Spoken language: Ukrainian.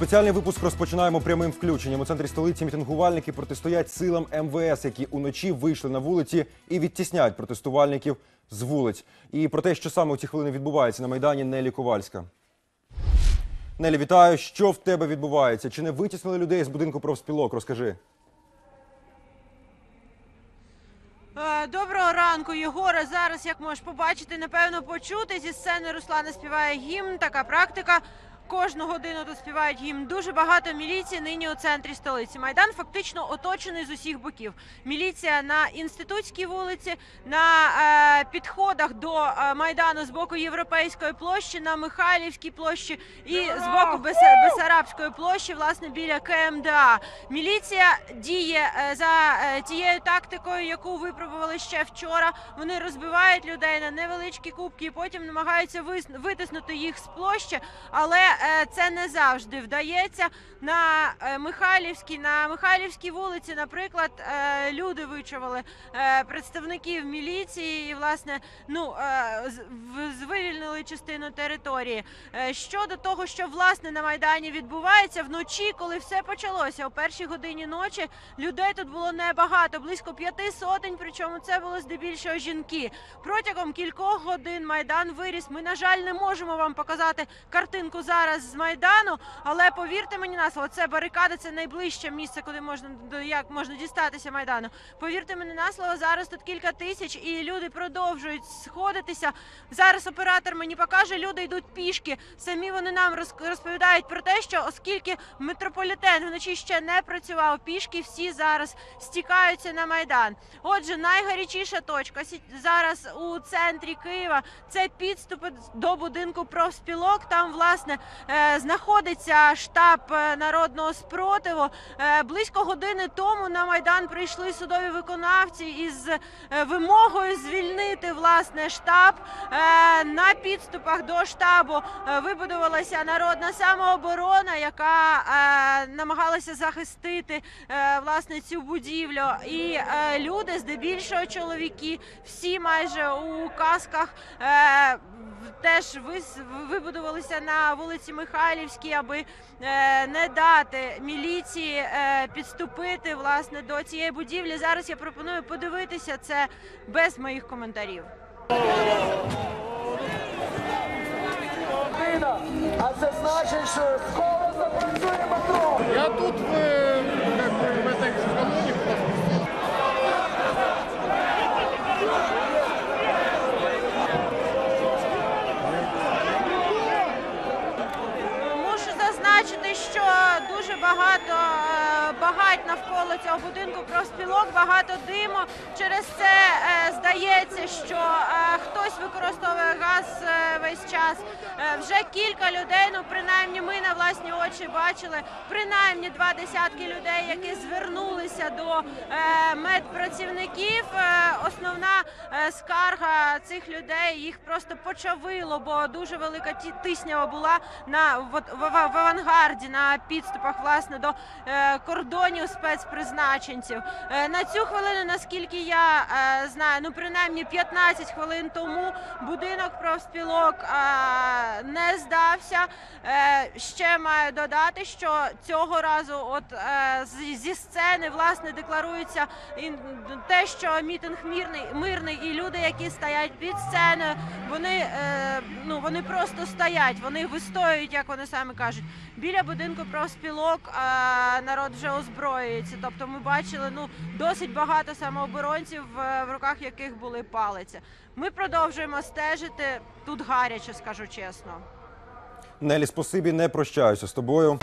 Спеціальний випуск розпочинаємо прямим включенням. У центрі столиці мітингувальники протистоять силам МВС, які уночі вийшли на вулиці і відтісняють протестувальників з вулиць. І про те, що саме у ці хвилини відбувається на майдані, Нелі Ковальська. Нелі, вітаю. Що в тебе відбувається? Чи не витіснили людей з будинку профспілок? Розкажи. Е, Доброго ранку, Єгоре. Зараз, як можеш побачити, напевно, почути зі сцени Руслана співає гімн. Така практика. Кожну годину тут співають гімн. Дуже багато міліції нині у центрі столиці. Майдан фактично оточений з усіх боків. Міліція на інститутській вулиці, на е, підходах до е, майдану з боку Європейської площі, на Михайлівській площі і з боку Бес- Бесарабської площі, власне, біля КМДА. Міліція діє е, за е, тією тактикою, яку випробували ще вчора. Вони розбивають людей на невеличкі кубки і потім намагаються вис- витиснути їх з площі, але це не завжди вдається. На е, Михайлівській, на Михайлівській вулиці, наприклад, е, люди вичавили е, представників міліції і власне ну е, звивільнили частину території. Е, Щодо того, що власне на майдані відбувається вночі, коли все почалося о першій годині ночі, людей тут було небагато, близько п'яти сотень. Причому це було здебільшого жінки. Протягом кількох годин майдан виріс. Ми, на жаль, не можемо вам показати картинку зараз з майдану, але повірте мені на слово, це барикада, це найближче місце, куди можна до як можна дістатися майдану. Повірте мені на слово, зараз тут кілька тисяч, і люди продовжують сходитися. Зараз оператор мені покаже, люди йдуть пішки. Самі вони нам роз- розповідають про те, що оскільки метрополітен вночі ще не працював, пішки всі зараз стікаються на майдан. Отже, найгарячіша точка зараз у центрі Києва це підступи до будинку профспілок. Там власне знаходиться штаб е, народного спротиву. Е, Близько години тому на майдан прийшли судові виконавці із е, вимогою звільнити власне штаб. Е, На підступах до штабу е, вибудувалася народна самооборона, яка е, намагалася захистити е, власне цю будівлю. І е, люди, здебільшого чоловіки, всі майже у касках. Е, Теж вибудувалися на вулиці Михайлівській, аби е, не дати міліції е, підступити власне до цієї будівлі. Зараз я пропоную подивитися це без моїх коментарів. а це значить, що скоро запрацює метро. Я тут дуже багато е, багать навколо цього будинку профспілок, багато диму. Через це е, здається, що е, хтось використовує газ е, весь час. Вже кілька людей, ну принаймні ми на власні очі бачили, принаймні два десятки людей, які звернулися до медпрацівників. Основна скарга цих людей їх просто почавило, бо дуже велика тиснява була на в, авангарді на підступах власне до е, кордонів спецпризначенців. Е, на цю хвилину, наскільки я е, знаю, ну принаймні 15 хвилин тому будинок профспілок е, не здався. Ще маю додати, що цього разу, от зі, сцени, власне, декларується те, що мітинг мирний, мирний, і люди, які стоять під сценою, вони, ну, вони просто стоять, вони вистоюють, як вони самі кажуть. Біля будинку профспілок народ вже озброюється. Тобто ми бачили ну, досить багато самооборонців, е, в руках яких були палиці. Ми продовжуємо стежити тут гаряче, скажу чесно. Нелі, спасибі, не прощаюся з тобою.